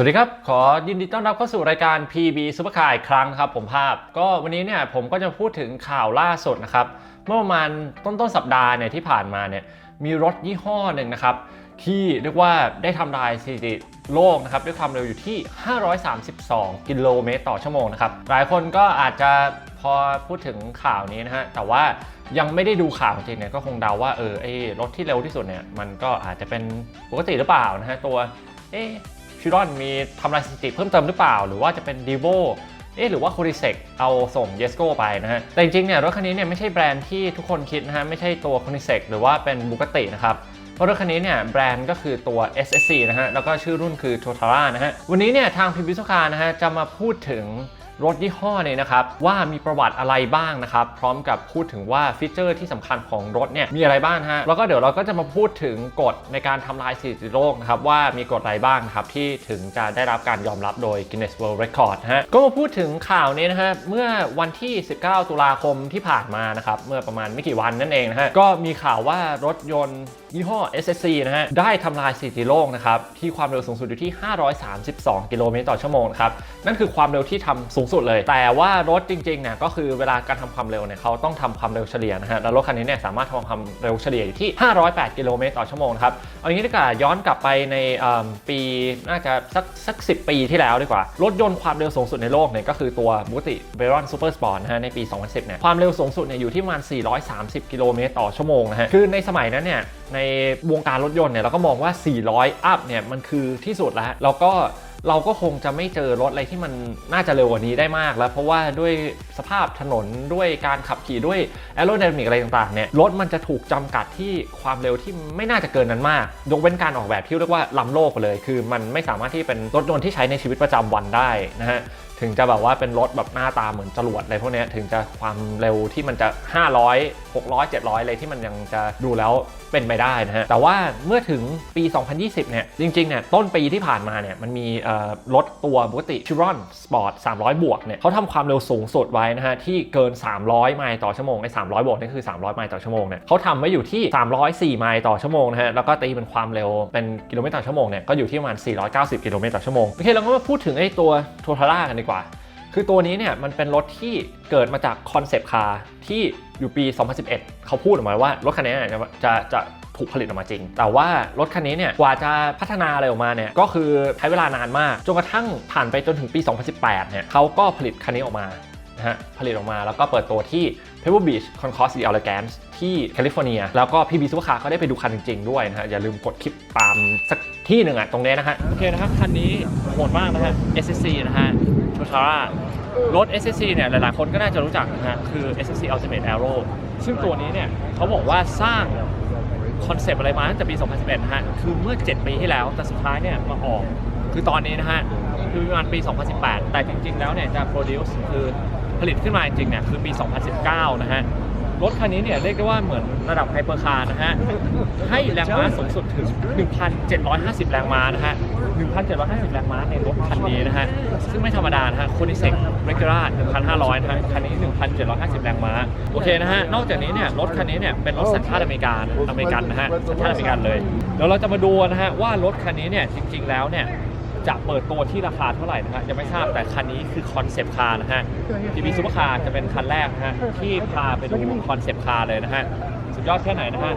สวัสดีครับ ขอยินดีต้อนรับเข้าสู่รายการ PB Supercar อีกครั้งครับผมภาพ ก็วันนี้เนี่ยผมก็จะพูดถึงข่าวล่าสุดนะครับ เมื่อประมาณต้นต้นสัปดาห์เนี่ยที่ผ่านมาเนี่ยมีรถยี่ห้อหนึ่งนะครับ ที่เรียกว่าได้ทำลายสถิติโลกนะครับด้วยความเร็วอยู่ที่ 532 กิโลเมตรต่อชั่วโมงนะครับ หลายคนก็อาจจะพอพูดถึงข่าวนี้นะฮะ แต่ว่ายังไม่ได้ดูข่าวจริงเนี่ยก็คงเดาว่าเออไอ้รถที่เร็วที่สุดเนี่ยมันก็อาจจะเป็นปกติหรือเปล่านะฮะตัวเอ๊ ชิรอนมีทำลายสถิติเพิ่มเติมหรือเปล่า หรือว่าจะเป็นดีโวเอ๊ะหรือว่าคูริเซกเอาส่งเยสโกไปนะฮะ แต่จริงๆเนี่ยรถคันนี้เนี่ยไม่ใช่แบรนด์ที่ทุกคนคิดนะฮะ ไม่ใช่ตัวคูริเซกหรือว่าเป็นบุกตินะครับเพราะรถคันนี้เนี่ยแบรนด์ก็คือตัว SSC นะฮะ แล้วก็ชื่อรุ่นคือ Totara นะฮะ วันนี้เนี่ยทางพิพิธภัณฑ์นะฮะ จะมาพูดถึง รถยี่ห้อเนี่ยนะครับว่ามีประวัติอะไรบ้างนะครับ พร้อมกับพูดถึงว่าฟีเจอร์ที่สำคัญของรถเนี่ยมีอะไรบ้างฮะแล้วก็เดี๋ยวเราก็จะมาพูดถึงกฎในการทำลายสถิติโลกนะครับว่ามีกฎอะไรบ้างนะครับที่ถึงจะได้รับการยอมรับโดย Guinness World Record ฮะก็มาพูดถึงข่าวนี้นะฮะเมื่อวันที่ 19 ตุลาคมที่ผ่านมานะครับเมื่อประมาณไม่กี่วันนั่นเองนะฮะก็มีข่าวว่ารถยนต์ยี่ห้อ SSC นะฮะได้ทำลายสถิติโลกนะครับที่ความเร็วสูงสุดอยู่ที่ 532 กิโลเมตรต่อชั่วโมงครับนั่นคือความเร็วที่ทำสูงสุดเลย แต่ว่ารถจริงๆเนี่ยก็คือเวลาการทำความเร็วเนี่ยเขาต้องทำความเร็วเฉลี่ยนะฮะแล้วรถคันนี้เนี่ยสามารถทำความเร็วเฉลี่ยอยู่ที่ 508 กิโลเมตรต่อชั่วโมงครับเอางี้ดีกว่าย้อนกลับไปในปีน่าจะสักสักสิปีที่แล้วดีกว่า รถยนต์ความเร็วสูงสุดในโลกเนี่ยก็คือตัวบูติเบรอนซูเปอร์สปอร์ตนะฮะในปี 2010เนี่ยความเร็วสูงสุดเนี่ยอยู่ที่ประมาณ 430 กิโลเมตรต่อชั่วโมงนะฮะคือในสมัยนั้นเนี่ยในวงการรถยนต์เนี่ยเราก็มองว่า 400 อัพเนี่ยมันคือที่สุดแล้วแล้วก็ เราก็คงจะไม่เจอรถอะไรที่มันน่าจะเร็วกว่านี้ได้มากแล้ว เพราะว่าด้วยสภาพถนนด้วยการขับขี่ด้วยแอโร d y นามิกอะไรต่างๆเนี่ยรถมันจะถูกจำกัดที่ความเร็วที่ไม่น่าจะเกินนั้นมาก ยกเว้นการออกแบบที่เรียกว่าล้ำโลกไปเลย คือมันไม่สามารถที่เป็นรถยนต์ที่ใช้ในชีวิตประจำวันได้นะฮะถึงจะแบบว่าเป็นรถแบบหน้าตาเหมือนจรวดอะไรพวกนี้ถึงจะความเร็วที่มันจะ 500 600 700 อะไรที่มันยังจะดูแล้วเป็นไปได้นะฮะ แต่ว่าเมื่อถึงปี 2020 เนี่ย จริงๆ เนี่ย ต้นปีที่ผ่านมาเนี่ย มันมีรถตัวปกติ Chiron Sport 300 บวกเนี่ยเขาทำความเร็วสูงสุดไว้นะฮะ ที่เกิน 300 ไมล์ต่อชั่วโมงไอ้300 บวกนี่คือ 300 ไมล์ต่อชั่วโมงเนี่ยเขาทำไว้อยู่ที่ 304 ไมล์ต่อชั่วโมงนะฮะ แล้วก็ตีเป็นความเร็วเป็นกิโลเมตรต่อชั่วโมงเนี่ย ก็อยู่ที่ประมาณ 490 กิโลเมตรต่อชั่วโมง โอเค เราก็มาพูดถึงไอ้ตัว Totara กันดีกว่า คือตัวนี้เนี่ยมันเป็นรถที่เกิดมาจากคอนเซปต์คาร์ที่อยู่ปี 2011 เขาพูดออกมาว่ารถคันนี้จะจะจะถูกผลิตออกมาจริง แต่ว่ารถคันนี้เนี่ยกว่าจะพัฒนาอะไรออกมาเนี่ยก็คือใช้เวลานานมาก จนกระทั่งผ่านไปจนถึงปี 2018 เนี่ยเขาก็ผลิตคันนี้ออกมา นะฮะผลิตออกมาแล้วก็เปิดตัวที่ Pebble Beach Concourse The Elegance ที่แคลิฟอร์เนีย แล้วก็ PB Supercar ก็ได้ไปดูคันจริงๆด้วยนะฮะ อย่าลืมกดคลิปตามสักที่หนึ่งอะตรงนี้นะฮะ โอเคนะครับ คันนี้โหดมากนะฮะ SSC นะฮะ Totara รถ SSC เนี่ยหลายๆคนก็น่าจะรู้จักนะฮะ คือ SSC Ultimate Aero ซึ่งตัวนี้เนี่ยเขาบอกว่าสร้างคอนเซปต์อะไรมาตั้งแต่ปี 2011นะฮะ คือเมื่อ 7 ปีที่แล้ว แต่สุดท้ายเนี่ยมาออก คือตอนนี้นะฮะ คือประมาณปี 2018 แต่จริงๆ แล้วเนี่ยจะ produce คือ ผลิตขึ้นมาจริงเนี่ยคือปี 2019 นะฮะ รถคันนี้เนี่ยเรียกได้ว่าเหมือนระดับไฮเปอร์คาร์นะฮะ ให้แรงม้าสูงสุดถึง 1,750 แรงม้านะฮะ 1,750 แรงม้าในรถคันนี้นะฮะ ซึ่งไม่ธรรมดานะฮะโคนิเซกเรกูล่า1,500นะฮะคันนี้ 1,750 แรงม้า โอเคนะฮะ นอกจากนี้เนี่ยรถคันนี้เนี่ยเป็นรถสัญชาติอเมริกันอเมริกันนะฮะ สัญชาติอเมริกันเลย เดี๋ยวเราจะมาดูนะฮะว่ารถคันนี้เนี่ยจริง ๆ แล้วเนี่ย จะเปิดตัวที่ราคาเท่าไหร่นะฮะยังไม่ทราบแต่คันนี้คือคอนเซปต์คาร์นะฮะทีวีซูเปอร์คาร์จะเป็นคันแรกนะฮะที่พาไปดูคอนเซปต์คาร์เลยนะฮะสุดยอดแค่ไหนนะฮะ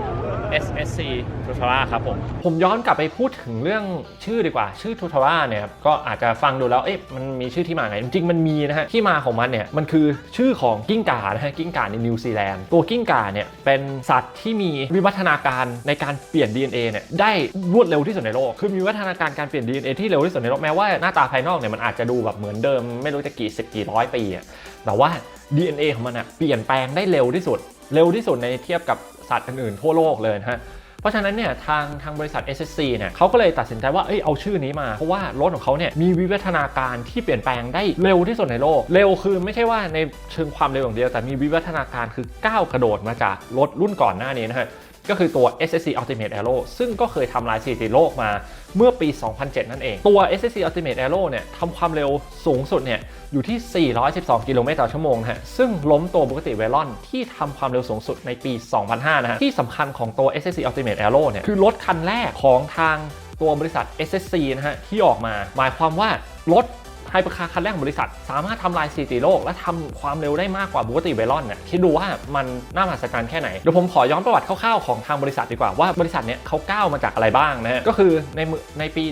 SSC t u t a r a ครับผม ผมย้อนกลับไปพูดถึงเรื่องชื่อดีกว่า ชื่อ t u t a r a เนี่ยครับก็อาจจะฟังดูแล้วเอ๊ะมันมีชื่อที่มาไง จริงๆมันมีนะฮะ ที่มาของมันเนี่ย มันคือชื่อของกิ้งก่านะฮะกิ้งก่าในนิวซีแลนด์ตัวกิ้งก่าเนี่ย เป็นสัตว์ที่มีวิวัฒนาการในการเปลี่ยน DNA เนี่ยได้รวดเร็วที่สุดในโลกคือมีวิวัฒนาการการเปลี่ยน DNA ที่เร็วที่สุดในโลกแม้ว่าหน้าตาภายนอกเนี่ยมันอาจจะดูแบบเหมือนเดิมไม่รู้จะกี่สิบกี่ร้อยปีอะแต่ว่า DNA ของมันอะเปลี่ยนแปลงได้เร็วที่สุด เร็วที่สุดในเทียบกับสัตว์อื่นๆทั่วโลกเลยนะฮะเพราะฉะนั้นเนี่ยทางทางบริษัท SSC เนี่ยเขาก็เลยตัดสินใจว่าเอ้ยเอาชื่อนี้มา เพราะว่ารถของเขาเนี่ยมีวิวัฒนาการที่เปลี่ยนแปลงได้เร็วที่สุดในโลก เร็วคือไม่ใช่ว่าในเชิงความเร็วอย่างเดียว แต่มีวิวัฒนาการคือก้าวกระโดดมาจากรถรุ่นก่อนหน้านี้นะฮะ ก็คือตัว SSC Ultimate Aero ซึ่งก็เคยทำลายสถิติโลกมาเมื่อปี 2007 นั่นเอง ตัว SSC Ultimate Aero เนี่ยทำความเร็วสูงสุดเนี่ยอยู่ที่ 412 กิโลเมตรต่อชั่วโมงฮะ ซึ่งล้มตัวปกติเวลอนที่ทำความเร็วสูงสุดในปี 2005 นะฮะ ที่สำคัญของตัว SSC Ultimate Aero เนี่ย คือรถคันแรกของทางตัวบริษัท SSC นะฮะ ที่ออกมา หมายความว่ารถ ไฮเปอร์คาร์คันแรกของบริษัท สามารถทำลายสถิติโลก และทำความเร็วได้มากกว่าบูกติเวลอนเนี่ยคิดดูว่ามันน่ามหัศจรรย์แค่ไหนเดี๋ยวผมขอย้อนประวัติคร่าวๆของทางบริษัทดีกว่าว่าบริษัทเนี้ยเขาก้าวมาจากอะไรบ้างนะก็คือในมือในปี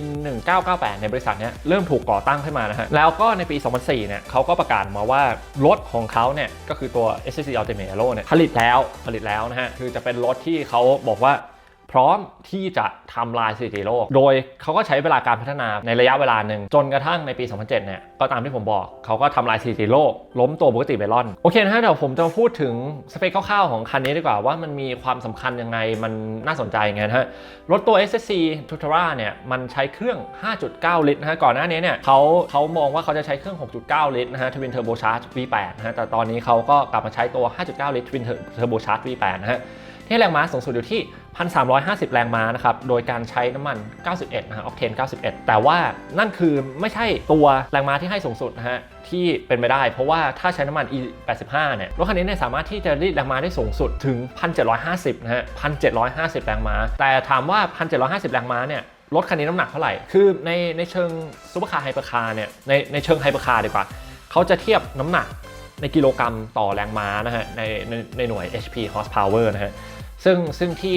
1998 ในบริษัทเนี้ยเริ่มถูกก่อตั้งขึ้นมานะฮะแล้วก็ในปี 2004 เนี่ยเขาก็ประกาศมาว่ารถของเขาเนี่ยก็คือตัว SSC Ultimate Aero เนี่ยผลิตแล้วผลิตแล้วนะฮะคือจะเป็นรถที่เขาบอกว่า พร้อมที่จะทำลายสถิติโลก โดยเขาก็ใช้เวลาการพัฒนาในระยะเวลาหนึ่ง จนกระทั่งในปี 2007 เนี่ย ก็ตามที่ผมบอก เขาก็ทำลายสถิติโลก ล้มตัวปกติเบลอน โอเคนะฮะเดี๋ยวผมจะมาพูดถึงสเปคคร่าวๆของคันนี้ดีกว่า ว่ามันมีความสำคัญยังไง มันน่าสนใจยังไงนะฮะ รถตัว SSC t u t e r a เนี่ย มันใช้เครื่อง 5.9 ลิตรนะฮะ ก่อนหน้านี้เนี่ยเขาเขามองว่าเขาจะใช้เครื่อง 6.9 ลิตรนะฮะ Twin Turbo Charge V8 นะฮะ แต่ตอนนี้เขาก็กลับมาใช้ตัว 5.9 ลิตร Twin Turbo Charge V8 นะฮะที่แรงม้าสูงสุดอยู่ที่ 1,350 แรงม้านะครับ โดยการใช้น้ำมัน 91 นะฮะ ออกเทน 91 แต่ว่านั่นคือไม่ใช่ตัวแรงม้าที่ให้สูงสุดนะฮะ ที่เป็นไปได้ เพราะว่าถ้าใช้น้ำมัน E85 เนี่ย รถคันนี้เนี่ยสามารถที่จะรีดแรงม้าได้สูงสุดถึง 1,750 นะฮะ 1,750 แรงม้า แต่ถามว่า 1,750 แรงม้าเนี่ยรถคันนี้น้ำหนักเท่าไหร่ คือในในเชิงซูเปอร์คาร์ไฮเปอร์คาร์เนี่ย ในในเชิงไฮเปอร์คาร์ดีกว่า เขาจะเทียบน้ำหนักในกิโลกรัมต่อแรงม้านะฮะในในในหน่วย HP horsepower นะฮะ ซึ่งซึ่งที่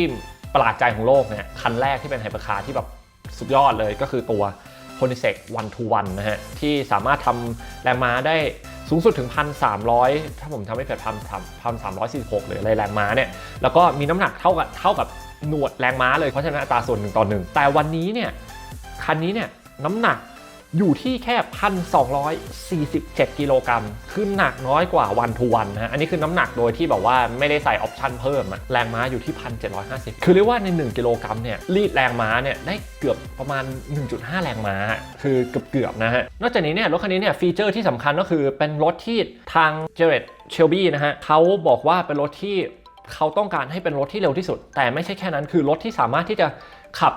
ประหลาดใจของโลกเนี่ยคันแรกที่เป็นไฮเปอร์คาร์ที่แบบสุดยอดเลยก็คือตัว p o n i s e c 1 to 1นะฮะ ที่สามารถทำแรงม้าได้สูงสุดถึง 1,300 ถ้าผมทำไม่ผิดพันพันสามร้อยสี่สิบหกหรืออะไรแรงม้าเนี่ย แล้วก็มีน้ำหนักเท่ากับเท่ากับหนวดแรงม้าเลย เพราะฉะนั้นอัตราส่วนหนึ่งต่อหนึ่งแต่วันนี้เนี่ย คันนี้เนี่ยน้ำหนัก อยู่ที่แค่ 1,247 กิโลกรัมคือหนักน้อยกว่าวันทูวันนะฮะอันนี้คือน้ำหนักโดยที่แบบว่าไม่ได้ใส่ออปชันเพิ่มอะแรงม้าอยู่ที่ 1,750 คือเรียกว่าใน 1 กิโลกรัมเนี่ยรีดแรงม้าเนี่ยได้เกือบประมาณ 1.5 แรงม้า คือเกือบเกือบๆนะฮะ นอกจากนี้เนี่ยรถคันนี้เนี่ยฟีเจอร์ที่สำคัญก็คือเป็นรถที่ทางเจเรตเชลบี้นะฮะเขาบอกว่าเป็นรถที่เขาต้องการให้เป็นรถที่เร็วที่สุด แต่ไม่ใช่แค่นั้นคือรถที่สามารถที่จะขับ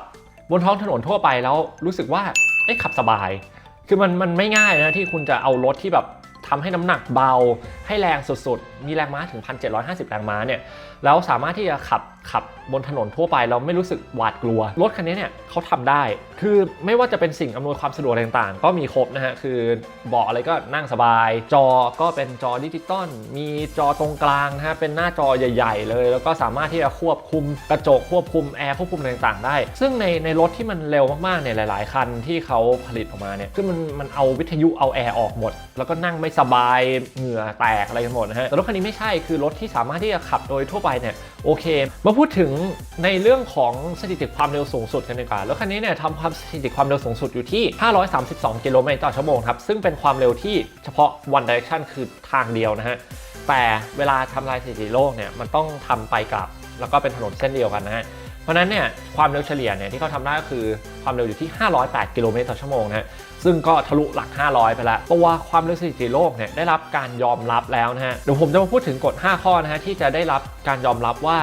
บนท้องถนนทั่วไปแล้วรู้สึกว่า ได้ขับสบาย คือมันมันไม่ง่ายนะที่คุณจะเอารถที่แบบทำให้น้ำหนักเบา ให้แรงสุดๆ มีแรงม้าถึง 1,750 แรงม้าเนี่ยแล้วสามารถที่จะขับขับบนถนนทั่วไปเราไม่รู้สึกหวาดกลัว รถคันนี้เนี่ยเขาทำได้ คือไม่ว่าจะเป็นสิ่งอำนวยความสะดวกต่างๆ ก็มีครบนะฮะ คือเบาะอะไรก็นั่งสบาย จอก็เป็นจอดิจิตอล มีจอตรงกลางนะฮะ เป็นหน้าจอใหญ่ ๆ เลย แล้วก็สามารถที่จะควบคุมกระจก ควบคุมแอร์ควบคุมต่างๆ ได้ ซึ่งในในรถที่มันเร็วมากๆเนี่ยหลาย ๆ คันที่เขาผลิตออกมาเนี่ยคือมันมันเอาวิทยุเอาแอร์ออกหมด แล้วก็นั่งไม่สบายเหงื่อแตกอะไรกันหมดนะฮะแต่รถคันนี้ไม่ใช่คือรถที่สามารถที่จะขับโดยทั่วไปเนี่ยโอเค มาพูดถึงในเรื่องของสถิติความเร็วสูงสุดกันดีกว่า รถคันนี้เนี่ยทำความสถิติความเร็วสูงสุดอยู่ที่ 532 กิโลเมตรต่อชั่วโมงครับ ซึ่งเป็นความเร็วที่เฉพาะ one direction คือทางเดียวนะฮะ แต่เวลาทำลายสถิติโลกเนี่ยมันต้องทำไปกลับ แล้วก็เป็นถนนเส้นเดียวกันนะฮะ เพราะนั้นเนี่ยความเร็วเฉลี่ยเนี่ยที่เขาทำได้ก็คือความเร็วอยู่ที่ 508 กิโลเมตรต่อชั่วโมงนะฮะซึ่งก็ทะลุหลัก 500 ไปแล้วตัวความเร็วสถิติโลกเนี่ยได้รับการยอมรับแล้วนะฮะเดี๋ยวผมจะมาพูดถึงกฎ 5 ข้อนะฮะที่จะได้รับการยอมรับว่า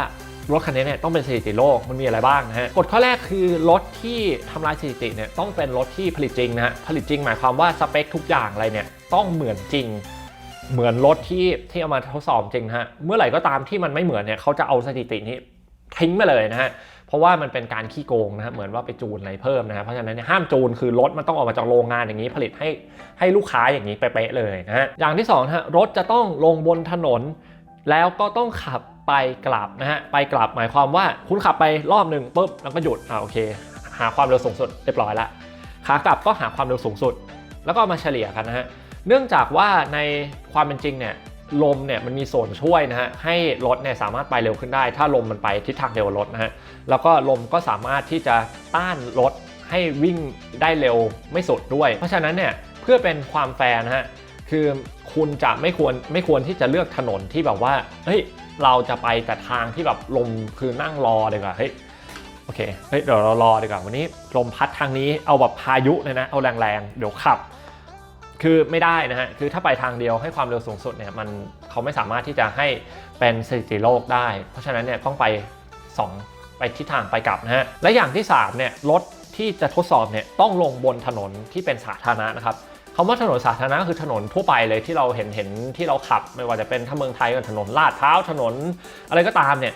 รถคันนี้เนี่ยต้องเป็นสถิติโลกมันมีอะไรบ้างนะฮะกฎข้อแรกคือรถที่ทำลายสถิติเนี่ยต้องเป็นรถที่ผลิตจริงนะฮะผลิตจริงหมายความว่าสเปคทุกอย่างอะไรเนี่ยต้องเหมือนจริง เหมือนรถที่ที่เอามาทดสอบจริงนะฮะเมื่อไหร่ก็ตามที่มันไม่เหมือนเนี่ยเขาจะเอาสถิตินี้ทิ้งไปเลยนะฮะ เพราะว่ามันเป็นการขี้โกงนะฮะเหมือนว่าไปจูนอะไรเพิ่มนะฮะเพราะฉะนั้นห้ามจูนคือรถมันต้องออกมาจากโรงงานอย่างนี้ผลิตให้ให้ลูกค้าอย่างนี้เป๊ะเลยนะฮะอย่างที่สองฮะรถจะต้องลงบนถนน แล้วก็ต้องขับไปกลับนะฮะไปกลับหมายความว่าคุณขับไปรอบหนึ่งปุ๊บแล้วก็หยุดอ่าโอเค หาความเร็วสูงสุดเรียบร้อยละขากลับก็หาความเร็วสูงสุด แล้วก็มาเฉลี่ยกันนะฮะเนื่องจากว่าในความเป็นจริงเนี่ย ลมเนี่ยมันมีส่วนช่วยนะฮะให้รถเนี่ยสามารถไปเร็วขึ้นได้ ถ้าลมมันไปทิศทางเดียวรถนะฮะแล้วก็ลมก็สามารถที่จะต้านรถให้วิ่งได้เร็วไม่สุดด้วย เพราะฉะนั้นเนี่ยเพื่อเป็นความแฟร์นะฮะคือคุณจะไม่ควรไม่ควรที่จะเลือกถนนที่แบบว่าเฮ้ยเราจะไปแต่ทางที่แบบลมคือนั่งรอดีกว่าเฮ้ยโอเคเฮ้ยเดี๋ยวเรารอดีกว่าวันนี้ลมพัดทางนี้เอาแบบพายุเลยนะเอาแรงๆเดี๋ยวขับ คือไม่ได้นะฮะ คือถ้าไปทางเดียวให้ความเร็วสูงสุดเนี่ยมันเขาไม่สามารถที่จะให้เป็นสถิติโลกได้ เพราะฉะนั้นเนี่ยต้องไป 2 ไปทิศทางไปกลับนะฮะ และอย่างที่3เนี่ยรถที่จะทดสอบเนี่ยต้องลงบนถนนที่เป็นสาธารณะนะครับคำว่าถนนสาธารณะคือถนนทั่วไปเลยที่เราเห็นเห็นที่เราขับ ไม่ว่าจะเป็นถ้าเมืองไทยก็ถนนลาดพร้าถนน อะไรก็ตามเนี่ย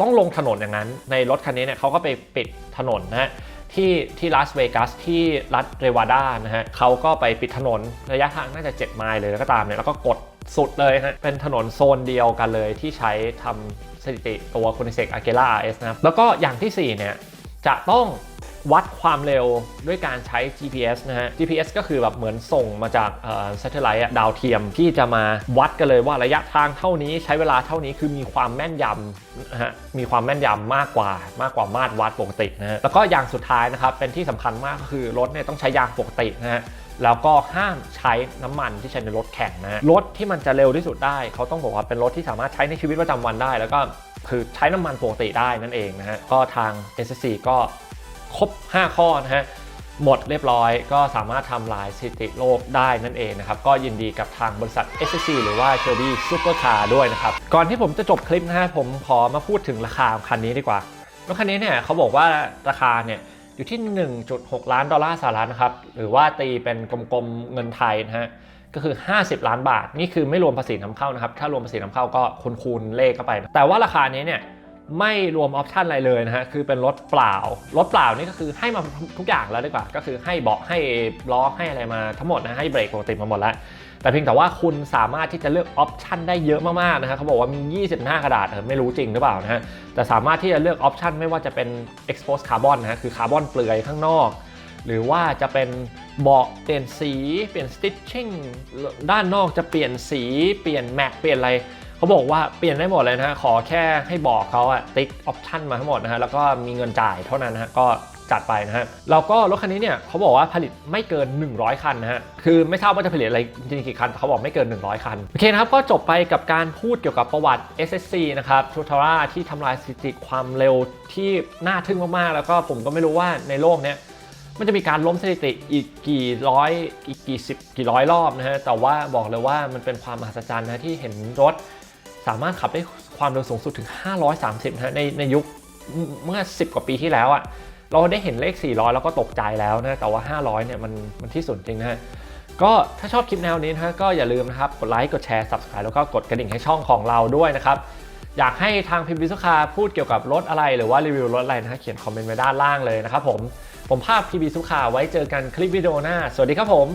ต้องลงถนนอย่างนั้น ในรถคันนี้เนี่ยเขาก็ไปปิดถนนนะฮะ ที่ที่ลาสเวกัสที่รัฐเรวาดานะฮะเขาก็ไปปิดถนนระยะทางน่าจะ 7 ไมล์เลยแล้วก็ตามเนี่ยแล้วก็กดสุดเลยฮะเป็นถนนโซนเดียวกันเลยที่ใช้ทำสถิติตัวคูนิเซกอาเกล่าเอสนะครับแล้วก็อย่างที่ 4 เนี่ยจะต้อง วัดความเร็วด้วยการใช้ GPS นะฮะ GPS ก็คือแบบเหมือนส่งมาจากเอ่อ satellite อะดาวเทียมที่จะมาวัดกันเลยว่าระยะทางเท่านี้ใช้เวลาเท่านี้คือมีความแม่นยำนะฮะมีความแม่นยำมากกว่ามากกว่ามาตรวัดปกตินะฮะแล้วก็อย่างสุดท้ายนะครับเป็นที่สำคัญมากก็คือรถเนี่ยต้องใช้ยางปกตินะฮะแล้วก็ห้ามใช้น้ำมันที่ใช้ในรถแข่งนะรถที่มันจะเร็วที่สุดได้ เขาต้องบอกว่าเป็นรถที่สามารถใช้ในชีวิตประจำวันได้ แล้วก็คือใช้น้ำมันปกติได้นั่นเองนะฮะก็ทาง SSC ก็ ครบ 5 ข้อนะฮะหมดเรียบร้อยก็สามารถทำลายสถิติโลกได้นั่นเองนะครับ ก็ยินดีกับทางบริษัท SSC หรือว่า Shelby Supercar ด้วยนะครับ ก่อนที่ผมจะจบคลิปนะฮะผมขอมาพูดถึงราคาของคันนี้ดีกว่ารถคันนี้เนี่ยเขาบอกว่าราคาเนี่ยอยู่ที่ 1.6 ล้านดอลลาร์สหรัฐนะครับ หรือว่าตีเป็นกลมๆเงินไทยนะฮะก็คือ 50 ล้านบาท นี่คือไม่รวมภาษีนำเข้านะครับ ถ้ารวมภาษีนำเข้าก็คูณเลขเข้าไป แต่ว่าราคานี้เนี่ย ไม่รวมออปชันอะไรเลยนะฮะ คือเป็นรถเปล่า รถเปล่านี่ก็คือให้มาทุกอย่างแล้วดีกว่า ก็คือให้เบาะให้ล้อให้อะไรมาทั้งหมดนะ ให้เบรกปกติมาหมดแล้ว แต่เพียงแต่ว่าคุณสามารถที่จะเลือกออปชันได้เยอะมากๆนะฮะเขาบอกว่ามี20หน้ากระดาษ ไม่รู้จริงหรือเปล่านะฮะ แต่สามารถที่จะเลือกออปชันไม่ว่าจะเป็น exposed carbon นะฮะ คือคาร์บอนเปลือยข้างนอก หรือว่าจะเป็นเบาะเปลี่ยนสี เปลี่ยน stitching ด้านนอกจะเปลี่ยนสี เปลี่ยนแม็ก เปลี่ยนอะไร เขาบอกว่าเปลี่ยนได้หมดเลยนะฮะขอแค่ให้บอกเขาอะติ๊กออปชันมาทั้งหมดนะฮะแล้วก็มีเงินจ่ายเท่านั้นนะฮะก็จัดไปนะฮะแล้วก็รถคันนี้เนี่ยเขาบอกว่าผลิตไม่เกิน 100 คันนะฮะคือไม่ทราบว่าจะผลิตอะไรจริงกี่คันแต่เขาบอกไม่เกิน 100 คัน โอเคนะครับ ก็จบไปกับการพูดเกี่ยวกับประวัติ SSC นะครับทูทาร่าที่ทำลายสถิติความเร็วที่น่าทึ่งมากๆ แล้วก็ผมก็ไม่รู้ว่าในโลกเนี้ยมันจะมีการล้มสถิติอีกกี่ร้อยอีกกี่สิบกี่ร้อยรอบนะฮะแต่ว่าบอกเลยว่ามันเป็นความมหัศจรรย์นะที่เห็นรถ สามารถขับได้ความเร็วสูงสุดถึง 530นะฮะในในยุคเมื่อ 10 กว่าปีที่แล้วอะเราได้เห็นเลข 400 แล้วก็ตกใจแล้วนะแต่ว่า 500 เนี่ยมันมันที่สุดจริงนะฮะก็ถ้าชอบคลิปแนวนี้นะฮะก็อย่าลืมนะครับ กดไลค์กดแชร์ subscribe แล้วก็กดกระดิ่งให้ช่องของเราด้วยนะครับ อยากให้ทางพิมพ์วิสุคาพูดเกี่ยวกับรถอะไรหรือว่ารีวิวรถอะไรนะฮะเขียนคอมเมนต์ไว้ด้านล่างเลยนะครับผมผมภาพพีบีสุขาไว้เจอกันคลิปวิดีโอหน้า สวัสดีครับผม